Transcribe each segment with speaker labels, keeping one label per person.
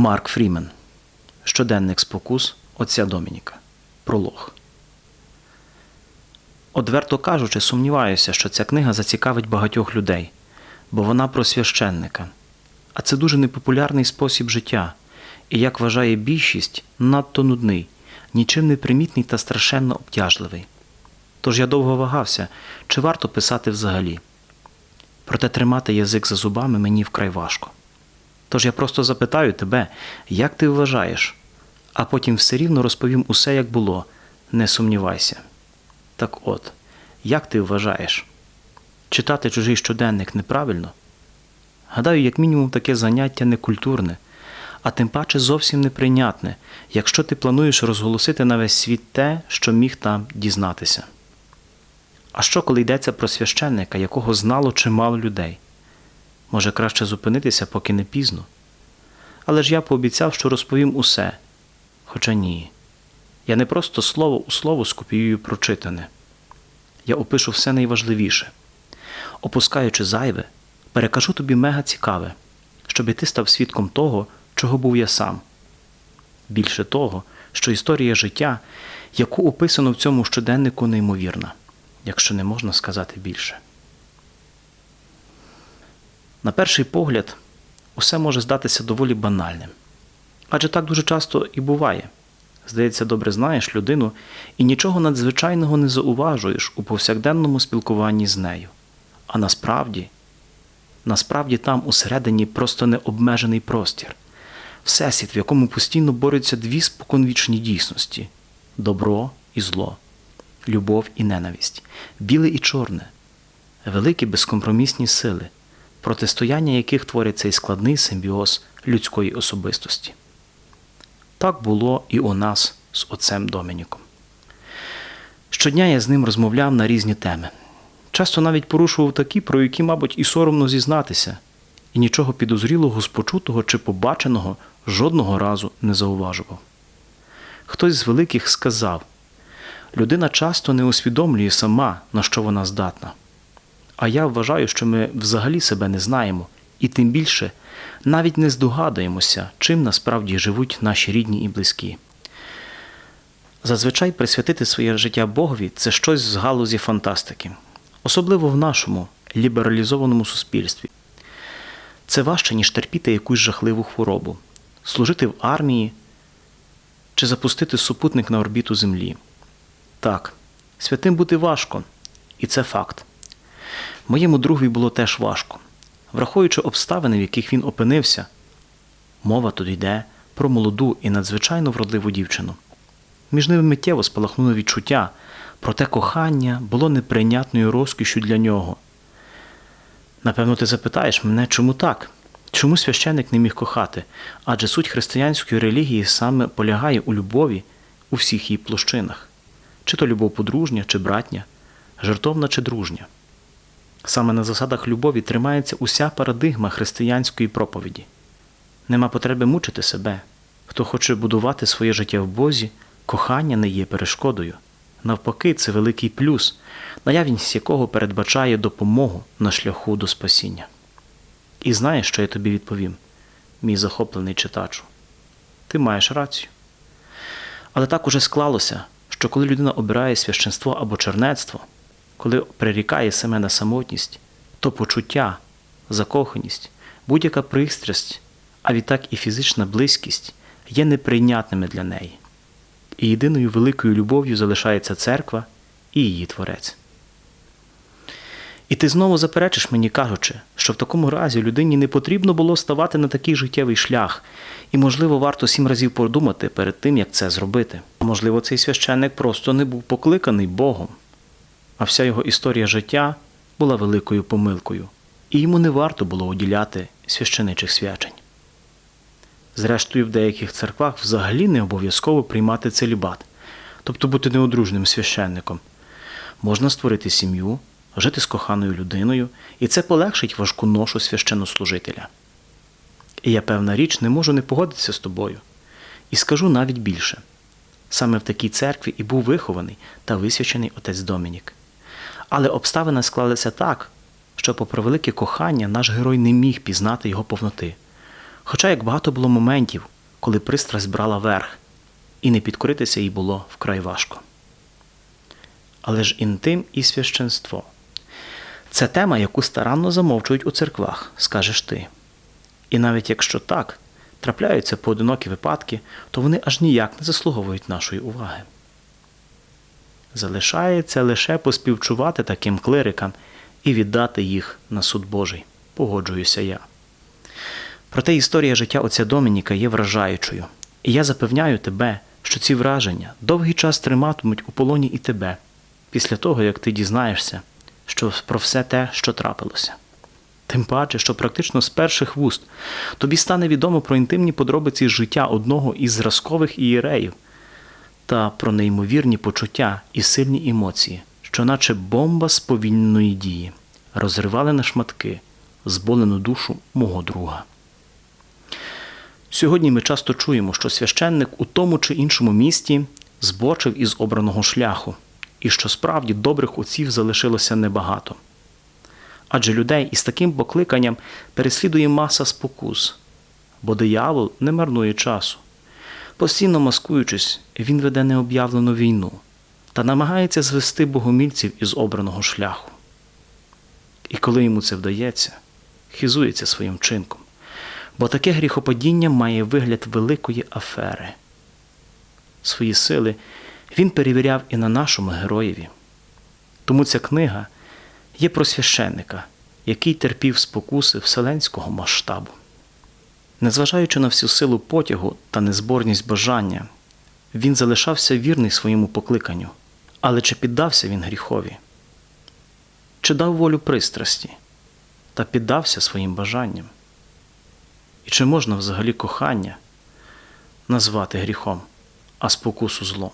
Speaker 1: Марк Фрімен. Щоденник спокус отця Домініка. Пролог. Одверто кажучи, сумніваюся, що ця книга зацікавить багатьох людей, бо вона про священника. А це дуже непопулярний спосіб життя, і, як вважає більшість, надто нудний, нічим не примітний та страшенно обтяжливий. Тож я довго вагався, чи варто писати взагалі. Проте тримати язик за зубами мені вкрай важко. Тож я просто запитаю тебе, як ти вважаєш, а потім все рівно розповім усе, як було, не сумнівайся. Так от, як ти вважаєш? Читати чужий щоденник неправильно? Гадаю, як мінімум, таке заняття некультурне, а тим паче зовсім неприйнятне, якщо ти плануєш розголосити на весь світ те, що міг там дізнатися. А що, коли йдеться про священника, якого знало чимало людей? Може, краще зупинитися, поки не пізно. Але ж я пообіцяв, що розповім усе. Хоча ні. Я не просто слово у слово скопіюю прочитане. Я опишу все найважливіше. Опускаючи зайве, перекажу тобі мега цікаве, щоб ти став свідком того, чого був я сам. Більше того, що історія життя, яку описано в цьому щоденнику, неймовірна, якщо не можна сказати більше. На перший погляд, усе може здатися доволі банальним. Адже так дуже часто і буває. Здається, добре знаєш людину і нічого надзвичайного не зауважуєш у повсякденному спілкуванні з нею. А насправді, насправді там усередині просто необмежений простір, всесвіт, в якому постійно борються дві споконвічні дійсності добро і зло, любов і ненависть, біле і чорне, великі безкомпромісні сили, протистояння яких творять цей складний симбіоз людської особистості. Так було і у нас з отцем Домініком. Щодня я з ним розмовляв на різні теми. Часто навіть порушував такі, про які, мабуть, і соромно зізнатися, і нічого підозрілого з почутого чи побаченого жодного разу не зауважував. Хтось з великих сказав людина часто не усвідомлює сама, на що вона здатна. А я вважаю, що ми взагалі себе не знаємо, і тим більше навіть не здогадуємося, чим насправді живуть наші рідні і близькі. Зазвичай присвятити своє життя Богові це щось з галузі фантастики, особливо в нашому лібералізованому суспільстві. Це важче, ніж терпіти якусь жахливу хворобу, служити в армії чи запустити супутник на орбіту Землі. Так, святим бути важко, і це факт. Моєму другові було теж важко. Враховуючи обставини, в яких він опинився, мова тут йде про молоду і надзвичайно вродливу дівчину. Між ними миттєво спалахнуло відчуття, проте кохання було неприйнятною розкішю для нього. Напевно, ти запитаєш мене, чому так? Чому священик не міг кохати? Адже суть християнської релігії саме полягає у любові у всіх її площинах, чи то любов подружня, чи братня, жертовна чи дружня. Саме на засадах любові тримається уся парадигма християнської проповіді. Нема потреби мучити себе. Хто хоче будувати своє життя в Бозі, кохання не є перешкодою. Навпаки, це великий плюс, наявність якого передбачає допомогу на шляху до спасіння. І знаєш, що я тобі відповім, мій захоплений читачу. Ти маєш рацію. Але так уже склалося, що коли людина обирає священство або чернецтво, коли прирікає себе на самотність, то почуття, закоханість, будь-яка пристрасть, а відтак і фізична близькість є неприйнятними для неї. І єдиною великою любов'ю залишається церква і її творець. І ти знову заперечиш мені, кажучи, що в такому разі людині не потрібно було ставати на такий життєвий шлях, і, можливо, варто сім разів подумати перед тим, як це зробити. Можливо, цей священник просто не був покликаний Богом а вся його історія життя була великою помилкою, і йому не варто було уділяти священичих свячень. Зрештою, в деяких церквах взагалі не обов'язково приймати целібат, тобто бути неодружним священником. Можна створити сім'ю, жити з коханою людиною, і це полегшить важку ношу священнослужителя. І я, певна річ, не можу не погодитися з тобою. І скажу навіть більше саме в такій церкві і був вихований та висвячений отець Домінік. Але обставини склалися так, що, попри велике кохання, наш герой не міг пізнати його повноти. Хоча як багато було моментів, коли пристрасть брала верх, і не підкоритися їй було вкрай важко. Але ж інтим і священство це тема, яку старанно замовчують у церквах, скажеш ти. І навіть якщо так, трапляються поодинокі випадки, то вони аж ніяк не заслуговують нашої уваги. Залишається лише поспівчувати таким клирикам і віддати їх на суд Божий, погоджуюся я. Проте історія життя отця Домініка є вражаючою, і я запевняю тебе, що ці враження довгий час триматимуть у полоні і тебе, після того, як ти дізнаєшся що про все те, що трапилося. Тим паче, що практично з перших вуст тобі стане відомо про інтимні подробиці життя одного із зразкових ієреїв та про неймовірні почуття і сильні емоції, що, наче бомба сповільненої дії, розривали на шматки зболену душу мого друга. Сьогодні ми часто чуємо, що священник у тому чи іншому місті збочив із обраного шляху, і що справді добрих отців залишилося небагато. Адже людей із таким покликанням переслідує маса спокус, бо диявол не марнує часу. Постійно маскуючись, він веде необ'явлену війну та намагається звести богомільців із обраного шляху. І коли йому це вдається, хизується своїм чинком, бо таке гріхопадіння має вигляд великої афери. Свої сили він перевіряв і на нашому героєві. Тому ця книга є про священника, який терпів спокуси вселенського масштабу. Незважаючи на всю силу потягу та незборність бажання, він залишався вірний своєму покликанню, але чи піддався він гріхові? Чи дав волю пристрасті та піддався своїм бажанням? І чи можна взагалі кохання назвати гріхом, а спокусу злом?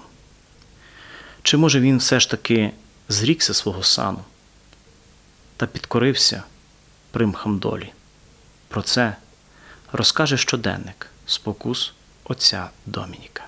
Speaker 1: Чи може він все ж таки зрікся свого сану та підкорився примхам долі? Про це розкаже щоденник спокус отця Домініка.